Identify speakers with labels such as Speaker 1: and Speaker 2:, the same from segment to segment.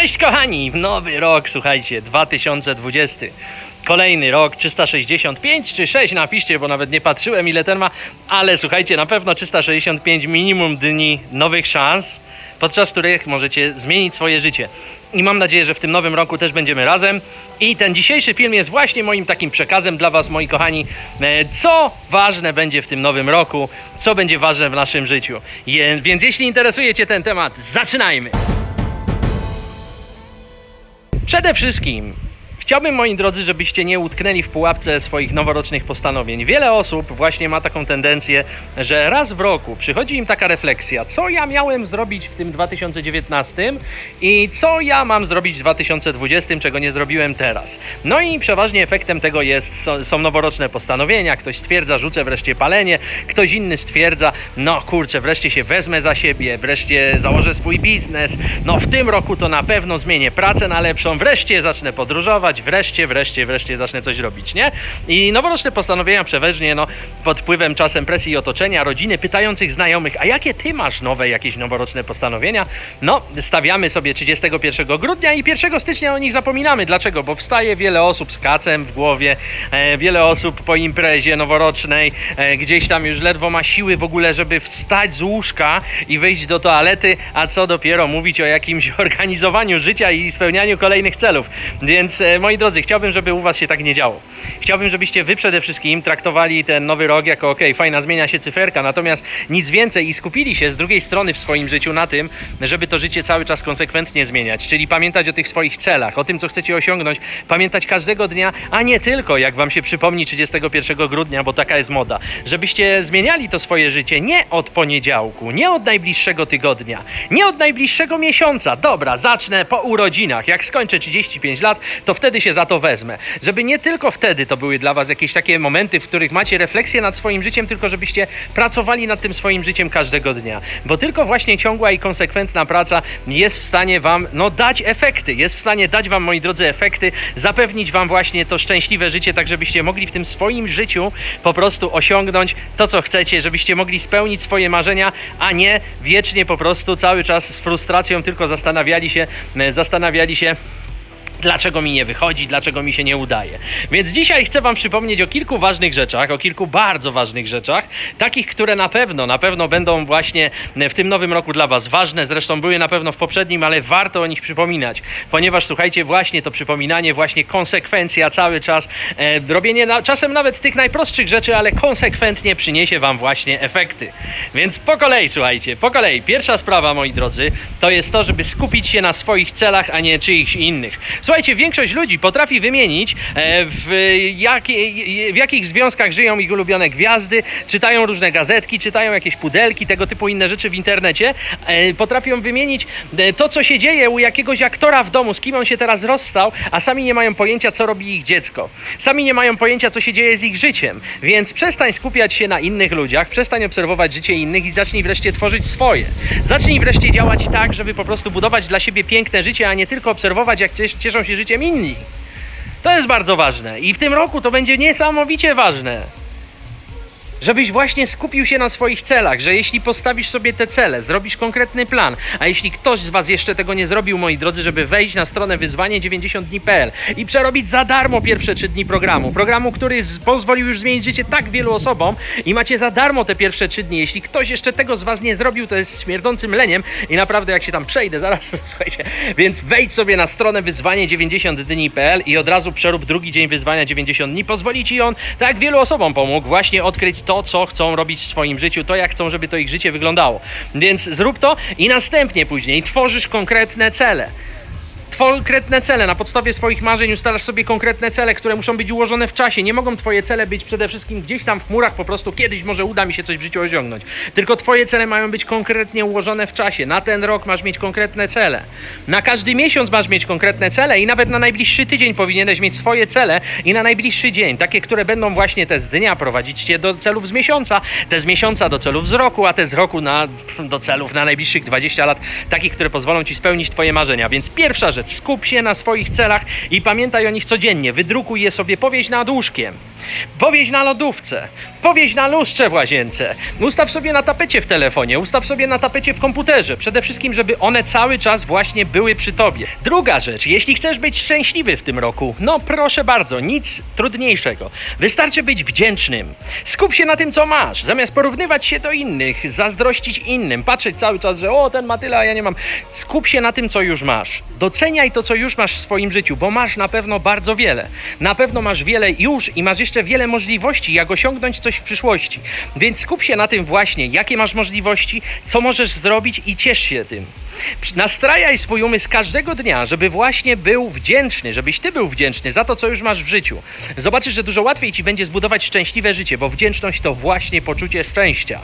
Speaker 1: Cześć kochani! Nowy rok, słuchajcie, 2020. Kolejny rok, 365 czy 6 napiszcie, bo nawet nie patrzyłem ile ten ma, ale słuchajcie, na pewno 365 minimum dni nowych szans, podczas których możecie zmienić swoje życie. I mam nadzieję, że w tym nowym roku też będziemy razem. I ten dzisiejszy film jest właśnie moim takim przekazem dla Was, moi kochani, e, co ważne będzie w tym nowym roku, co będzie ważne w naszym życiu. Je, więc jeśli interesuje Cię ten temat, zaczynajmy! Przede wszystkim chciałbym, moi drodzy, żebyście nie utknęli w pułapce swoich noworocznych postanowień. Wiele osób właśnie ma taką tendencję, że raz w roku przychodzi im taka refleksja, co ja miałem zrobić w tym 2019 i co ja mam zrobić w 2020, czego nie zrobiłem teraz. No i przeważnie efektem tego jest, są, noworoczne postanowienia. Ktoś stwierdza, rzucę wreszcie palenie, ktoś inny stwierdza, no kurczę, wreszcie się wezmę za siebie, wreszcie założę swój biznes, no w tym roku to na pewno zmienię pracę na lepszą, wreszcie zacznę podróżować, wreszcie, wreszcie, wreszcie zacznę coś robić, nie? I noworoczne postanowienia przeważnie, no, pod wpływem czasem presji i otoczenia, rodziny, pytających znajomych, a jakie ty masz nowe jakieś noworoczne postanowienia? No, stawiamy sobie 31 grudnia i 1 stycznia o nich zapominamy. Dlaczego? Bo wstaje wiele osób z kacem w głowie, e, wiele osób po imprezie noworocznej, e, gdzieś tam już ledwo ma siły w ogóle, żeby wstać z łóżka i wyjść do toalety, a co dopiero mówić o jakimś organizowaniu życia i spełnianiu kolejnych celów. Więc e, moi drodzy, chciałbym, żeby u Was się tak nie działo. Chciałbym, żebyście Wy przede wszystkim traktowali ten nowy rok jako ok, fajna, zmienia się cyferka, natomiast nic więcej i skupili się z drugiej strony w swoim życiu na tym, żeby to życie cały czas konsekwentnie zmieniać, czyli pamiętać o tych swoich celach, o tym, co chcecie osiągnąć, pamiętać każdego dnia, a nie tylko, jak Wam się przypomni 31 grudnia, bo taka jest moda, żebyście zmieniali to swoje życie nie od poniedziałku, nie od najbliższego tygodnia, nie od najbliższego miesiąca. Dobra, zacznę po urodzinach. Jak skończę 35 lat, to wtedy się za to wezmę. Żeby nie tylko wtedy to były dla Was jakieś takie momenty, w których macie refleksję nad swoim życiem, tylko żebyście pracowali nad tym swoim życiem każdego dnia. Bo tylko właśnie ciągła i konsekwentna praca jest w stanie Wam no, dać efekty. Jest w stanie dać Wam, moi drodzy, efekty, zapewnić Wam właśnie to szczęśliwe życie, tak żebyście mogli w tym swoim życiu po prostu osiągnąć to, co chcecie, żebyście mogli spełnić swoje marzenia, a nie wiecznie po prostu cały czas z frustracją tylko zastanawiali się, e, zastanawiali się dlaczego mi nie wychodzi, dlaczego mi się nie udaje. Więc dzisiaj chcę Wam przypomnieć o kilku ważnych rzeczach, o kilku bardzo ważnych rzeczach, takich, które na pewno, na pewno będą właśnie w tym nowym roku dla Was ważne, zresztą były na pewno w poprzednim, ale warto o nich przypominać, ponieważ słuchajcie, właśnie to przypominanie, właśnie konsekwencja cały czas, e, robienie na, czasem nawet tych najprostszych rzeczy, ale konsekwentnie przyniesie Wam właśnie efekty. Więc po kolei, słuchajcie, po kolei. Pierwsza sprawa, moi drodzy, to jest to, żeby skupić się na swoich celach, a nie czyichś innych. Słuchajcie, większość ludzi potrafi wymienić, e, w, w jakich związkach żyją ich ulubione gwiazdy, czytają różne gazetki, czytają jakieś pudelki, tego typu inne rzeczy w internecie. E, Potrafią wymienić e, to, co się dzieje u jakiegoś aktora w domu, z kim on się teraz rozstał, a sami nie mają pojęcia, co robi ich dziecko. Sami nie mają pojęcia, co się dzieje z ich życiem. Więc przestań skupiać się na innych ludziach, przestań obserwować życie innych i zacznij wreszcie tworzyć swoje. Zacznij wreszcie działać tak, żeby po prostu budować dla siebie piękne życie, a nie tylko obserwować, jak cies- cieszą się życiem inni. To jest bardzo ważne i w tym roku to będzie niesamowicie ważne. Żebyś właśnie skupił się na swoich celach, że jeśli postawisz sobie te cele, zrobisz konkretny plan, a jeśli ktoś z Was jeszcze tego nie zrobił, moi drodzy, żeby wejść na stronę wyzwanie90dni.pl i przerobić za darmo pierwsze 3 dni programu, programu, który pozwolił już zmienić życie tak wielu osobom i macie za darmo te pierwsze 3 dni. Jeśli ktoś jeszcze tego z Was nie zrobił, to jest śmierdzącym leniem i naprawdę jak się tam przejdę, zaraz, słuchajcie, więc wejdź sobie na stronę wyzwanie90dni.pl i od razu przerób drugi dzień wyzwania 90 dni. Pozwoli Ci on, tak wielu osobom pomógł, właśnie odkryć to, co chcą robić w swoim życiu, to jak chcą, żeby to ich życie wyglądało. Więc zrób to i następnie później tworzysz konkretne cele konkretne cele. Na podstawie swoich marzeń ustalasz sobie konkretne cele, które muszą być ułożone w czasie. Nie mogą twoje cele być przede wszystkim gdzieś tam w chmurach, po prostu kiedyś może uda mi się coś w życiu osiągnąć. Tylko twoje cele mają być konkretnie ułożone w czasie. Na ten rok masz mieć konkretne cele. Na każdy miesiąc masz mieć konkretne cele i nawet na najbliższy tydzień powinieneś mieć swoje cele i na najbliższy dzień, takie, które będą właśnie te z dnia prowadzić cię do celów z miesiąca, te z miesiąca do celów z roku, a te z roku na, do celów na najbliższych 20 lat, takich, które pozwolą ci spełnić twoje marzenia. Więc pierwsza rzecz, skup się na swoich celach i pamiętaj o nich codziennie. Wydrukuj je sobie, powieś nad łóżkiem. Powieź na lodówce, powieź na lustrze w łazience, ustaw sobie na tapecie w telefonie, ustaw sobie na tapecie w komputerze. Przede wszystkim, żeby one cały czas właśnie były przy tobie. Druga rzecz, jeśli chcesz być szczęśliwy w tym roku, no proszę bardzo, nic trudniejszego. Wystarczy być wdzięcznym. Skup się na tym, co masz, zamiast porównywać się do innych, zazdrościć innym, patrzeć cały czas, że o, ten ma tyle, a ja nie mam. Skup się na tym, co już masz. Doceniaj to, co już masz w swoim życiu, bo masz na pewno bardzo wiele. Na pewno masz wiele już i masz jeszcze wiele możliwości, jak osiągnąć coś w przyszłości. Więc skup się na tym właśnie, jakie masz możliwości, co możesz zrobić i ciesz się tym. Nastrajaj swój umysł każdego dnia, żeby właśnie był wdzięczny, żebyś ty był wdzięczny za to, co już masz w życiu. Zobaczysz, że dużo łatwiej ci będzie zbudować szczęśliwe życie, bo wdzięczność to właśnie poczucie szczęścia.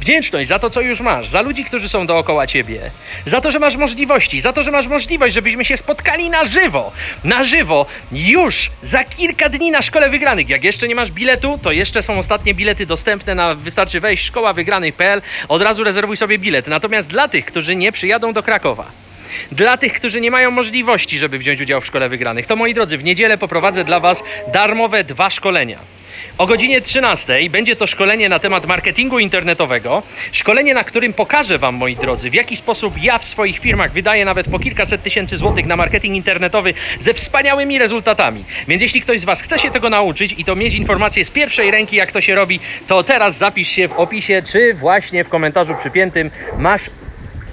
Speaker 1: Wdzięczność za to, co już masz, za ludzi, którzy są dookoła ciebie, za to, że masz możliwości, za to, że masz możliwość, żebyśmy się spotkali na żywo, na żywo, już za kilka dni na Szkole Wygranych. Jak jeszcze nie masz biletu, to jeszcze są ostatnie bilety dostępne na wystarczy wejść szkoławygranych.pl, od razu rezerwuj sobie bilet. Natomiast dla tych, którzy nie przyjadą do Krakowa, dla tych, którzy nie mają możliwości, żeby wziąć udział w Szkole Wygranych, to moi drodzy, w niedzielę poprowadzę dla Was darmowe dwa szkolenia. O godzinie 13 będzie to szkolenie na temat marketingu internetowego. Szkolenie, na którym pokażę Wam, moi drodzy, w jaki sposób ja w swoich firmach wydaję nawet po kilkaset tysięcy złotych na marketing internetowy ze wspaniałymi rezultatami. Więc jeśli ktoś z Was chce się tego nauczyć i to mieć informacje z pierwszej ręki, jak to się robi, to teraz zapisz się w opisie, czy właśnie w komentarzu przypiętym masz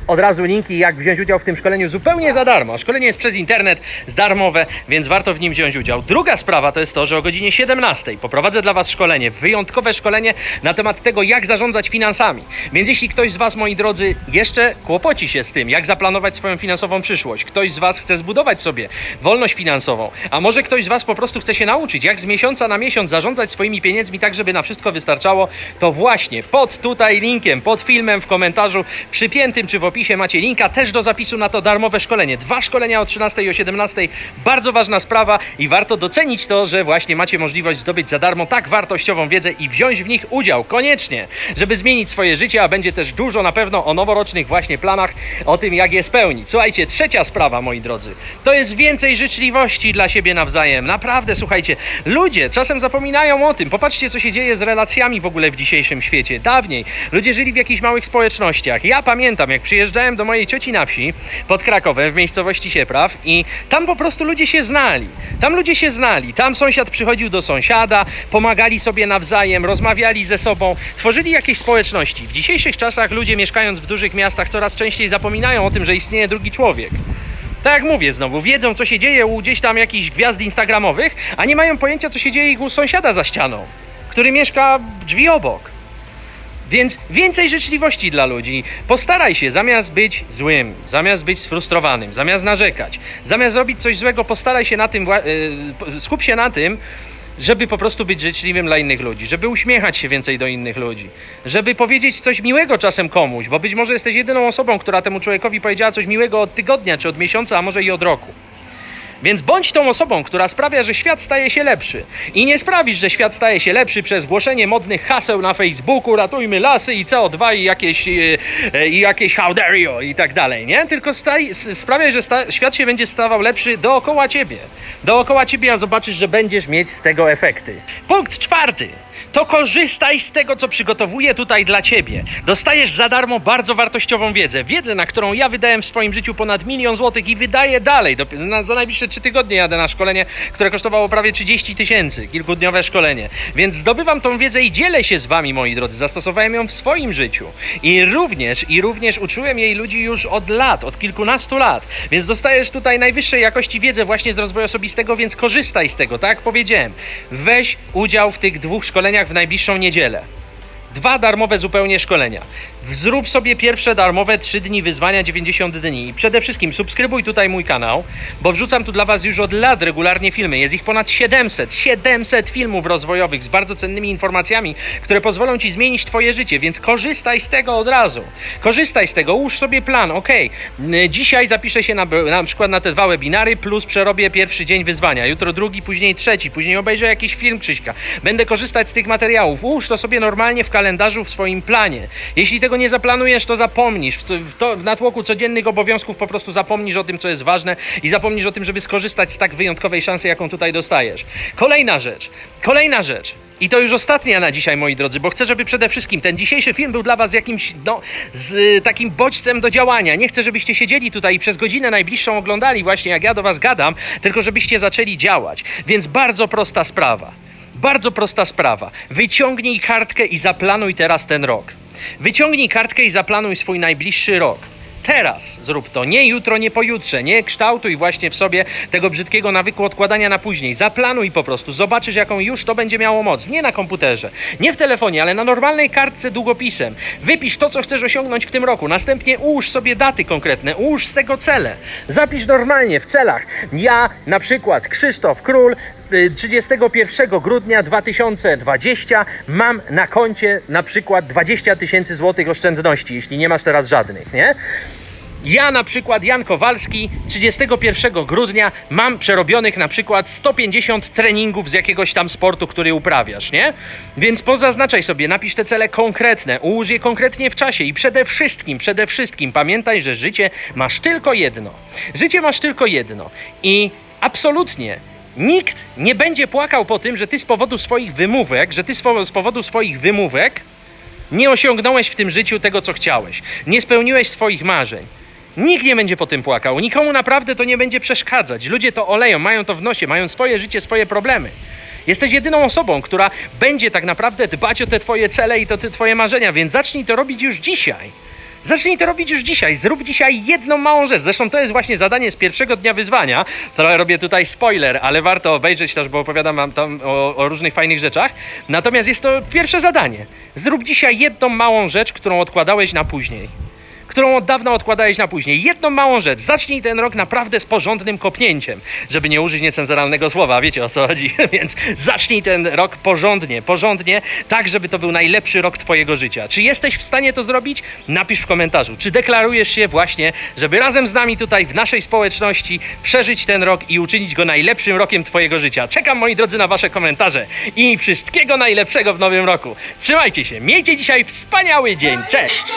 Speaker 1: od razu linki, jak wziąć udział w tym szkoleniu zupełnie za darmo. Szkolenie jest przez internet, jest darmowe, więc warto w nim wziąć udział. Druga sprawa to jest to, że o godzinie 17 poprowadzę dla Was szkolenie, wyjątkowe szkolenie na temat tego, jak zarządzać finansami. Więc jeśli ktoś z Was, moi drodzy, jeszcze kłopoci się z tym, jak zaplanować swoją finansową przyszłość, ktoś z Was chce zbudować sobie wolność finansową, a może ktoś z Was po prostu chce się nauczyć, jak z miesiąca na miesiąc zarządzać swoimi pieniędzmi tak, żeby na wszystko wystarczało, to właśnie pod tutaj linkiem, pod filmem w komentarzu przypiętym czy w opisie macie linka też do zapisu na to darmowe szkolenie. Dwa szkolenia o 13 i o 17. Bardzo ważna sprawa i warto docenić to, że właśnie macie możliwość zdobyć za darmo tak wartościową wiedzę i wziąć w nich udział koniecznie, żeby zmienić swoje życie, a będzie też dużo na pewno o noworocznych właśnie planach, o tym jak je spełnić. Słuchajcie, trzecia sprawa, moi drodzy, to jest więcej życzliwości dla siebie nawzajem. Naprawdę, słuchajcie, ludzie czasem zapominają o tym. Popatrzcie, co się dzieje z relacjami w ogóle w dzisiejszym świecie. Dawniej ludzie żyli w jakichś małych społecznościach. Ja pamiętam, jak przyjeżdżałem do mojej cioci na wsi pod Krakowem w miejscowości Siepraw i tam po prostu ludzie się znali. Tam ludzie się znali. Tam sąsiad przychodził do sąsiada, pomagali sobie nawzajem, rozmawiali ze sobą, tworzyli jakieś społeczności. W dzisiejszych czasach ludzie mieszkając w dużych miastach coraz częściej zapominają o tym, że istnieje drugi człowiek. Tak jak mówię znowu, wiedzą co się dzieje u gdzieś tam jakichś gwiazd instagramowych, a nie mają pojęcia co się dzieje u sąsiada za ścianą, który mieszka drzwi obok. Więc więcej życzliwości dla ludzi. Postaraj się, zamiast być złym, zamiast być sfrustrowanym, zamiast narzekać, zamiast robić coś złego, postaraj się na tym, y, skup się na tym, żeby po prostu być życzliwym dla innych ludzi, żeby uśmiechać się więcej do innych ludzi, żeby powiedzieć coś miłego czasem komuś, bo być może jesteś jedyną osobą, która temu człowiekowi powiedziała coś miłego od tygodnia, czy od miesiąca, a może i od roku. Więc bądź tą osobą, która sprawia, że świat staje się lepszy. I nie sprawisz, że świat staje się lepszy przez głoszenie modnych haseł na Facebooku, ratujmy lasy i CO2 i jakieś, e, e, i jakieś how dare you i tak dalej, nie? Tylko staj, sprawiaj, że sta, świat się będzie stawał lepszy dookoła ciebie. Dookoła ciebie, a zobaczysz, że będziesz mieć z tego efekty. Punkt czwarty to korzystaj z tego, co przygotowuję tutaj dla Ciebie. Dostajesz za darmo bardzo wartościową wiedzę. Wiedzę, na którą ja wydałem w swoim życiu ponad milion złotych i wydaję dalej. Do, na, za najbliższe trzy tygodnie jadę na szkolenie, które kosztowało prawie 30 tysięcy. Kilkudniowe szkolenie. Więc zdobywam tą wiedzę i dzielę się z Wami, moi drodzy. Zastosowałem ją w swoim życiu. I również, i również uczyłem jej ludzi już od lat, od kilkunastu lat. Więc dostajesz tutaj najwyższej jakości wiedzę właśnie z rozwoju osobistego, więc korzystaj z tego, tak powiedziałem. Weź udział w tych dwóch szkoleniach w najbliższą niedzielę. Dwa darmowe zupełnie szkolenia. Zrób sobie pierwsze darmowe 3 dni wyzwania 90 dni. I przede wszystkim subskrybuj tutaj mój kanał, bo wrzucam tu dla Was już od lat regularnie filmy. Jest ich ponad 700. 700 filmów rozwojowych z bardzo cennymi informacjami, które pozwolą Ci zmienić Twoje życie, więc korzystaj z tego od razu. Korzystaj z tego, ułóż sobie plan. Ok, dzisiaj zapiszę się na, na przykład na te dwa webinary, plus przerobię pierwszy dzień wyzwania. Jutro drugi, później trzeci, później obejrzę jakiś film Krzyśka. Będę korzystać z tych materiałów. Ułóż to sobie normalnie w kalendarzu kalendarzu, w swoim planie. Jeśli tego nie zaplanujesz, to zapomnisz. W, to, w natłoku codziennych obowiązków po prostu zapomnisz o tym, co jest ważne i zapomnisz o tym, żeby skorzystać z tak wyjątkowej szansy, jaką tutaj dostajesz. Kolejna rzecz. Kolejna rzecz. I to już ostatnia na dzisiaj, moi drodzy, bo chcę, żeby przede wszystkim ten dzisiejszy film był dla Was jakimś, no, z y, takim bodźcem do działania. Nie chcę, żebyście siedzieli tutaj i przez godzinę najbliższą oglądali właśnie, jak ja do Was gadam, tylko żebyście zaczęli działać. Więc bardzo prosta sprawa. Bardzo prosta sprawa. Wyciągnij kartkę i zaplanuj teraz ten rok. Wyciągnij kartkę i zaplanuj swój najbliższy rok. Teraz zrób to, nie jutro, nie pojutrze, nie kształtuj właśnie w sobie tego brzydkiego nawyku odkładania na później. Zaplanuj po prostu, zobaczysz jaką już to będzie miało moc. Nie na komputerze, nie w telefonie, ale na normalnej kartce długopisem. Wypisz to, co chcesz osiągnąć w tym roku. Następnie ułóż sobie daty konkretne, ułóż z tego cele. Zapisz normalnie w celach. Ja na przykład Krzysztof Król 31 grudnia 2020 mam na koncie na przykład 20 tysięcy złotych oszczędności, jeśli nie masz teraz żadnych, nie? Ja na przykład, Jan Kowalski, 31 grudnia mam przerobionych na przykład 150 treningów z jakiegoś tam sportu, który uprawiasz, nie? Więc pozaznaczaj sobie, napisz te cele konkretne, ułóż je konkretnie w czasie i przede wszystkim, przede wszystkim pamiętaj, że życie masz tylko jedno. Życie masz tylko jedno i absolutnie nikt nie będzie płakał po tym, że ty z powodu swoich wymówek, że ty z powo- z powodu swoich wymówek nie osiągnąłeś w tym życiu tego, co chciałeś. Nie spełniłeś swoich marzeń. Nikt nie będzie po tym płakał. Nikomu naprawdę to nie będzie przeszkadzać. Ludzie to oleją, mają to w nosie, mają swoje życie, swoje problemy. Jesteś jedyną osobą, która będzie tak naprawdę dbać o te twoje cele i to te twoje marzenia, więc zacznij to robić już dzisiaj. Zacznij to robić już dzisiaj. Zrób dzisiaj jedną małą rzecz. Zresztą to jest właśnie zadanie z pierwszego dnia wyzwania. To robię tutaj spoiler, ale warto obejrzeć też, bo opowiadam wam tam o, o różnych fajnych rzeczach. Natomiast jest to pierwsze zadanie. Zrób dzisiaj jedną małą rzecz, którą odkładałeś na później którą od dawna odkładałeś na później. Jedną małą rzecz. Zacznij ten rok naprawdę z porządnym kopnięciem, żeby nie użyć niecenzuralnego słowa, wiecie o co chodzi. Więc zacznij ten rok porządnie, porządnie, tak żeby to był najlepszy rok twojego życia. Czy jesteś w stanie to zrobić? Napisz w komentarzu. Czy deklarujesz się właśnie, żeby razem z nami tutaj w naszej społeczności przeżyć ten rok i uczynić go najlepszym rokiem twojego życia? Czekam moi drodzy na wasze komentarze i wszystkiego najlepszego w nowym roku. Trzymajcie się, miejcie dzisiaj wspaniały dzień. Cześć!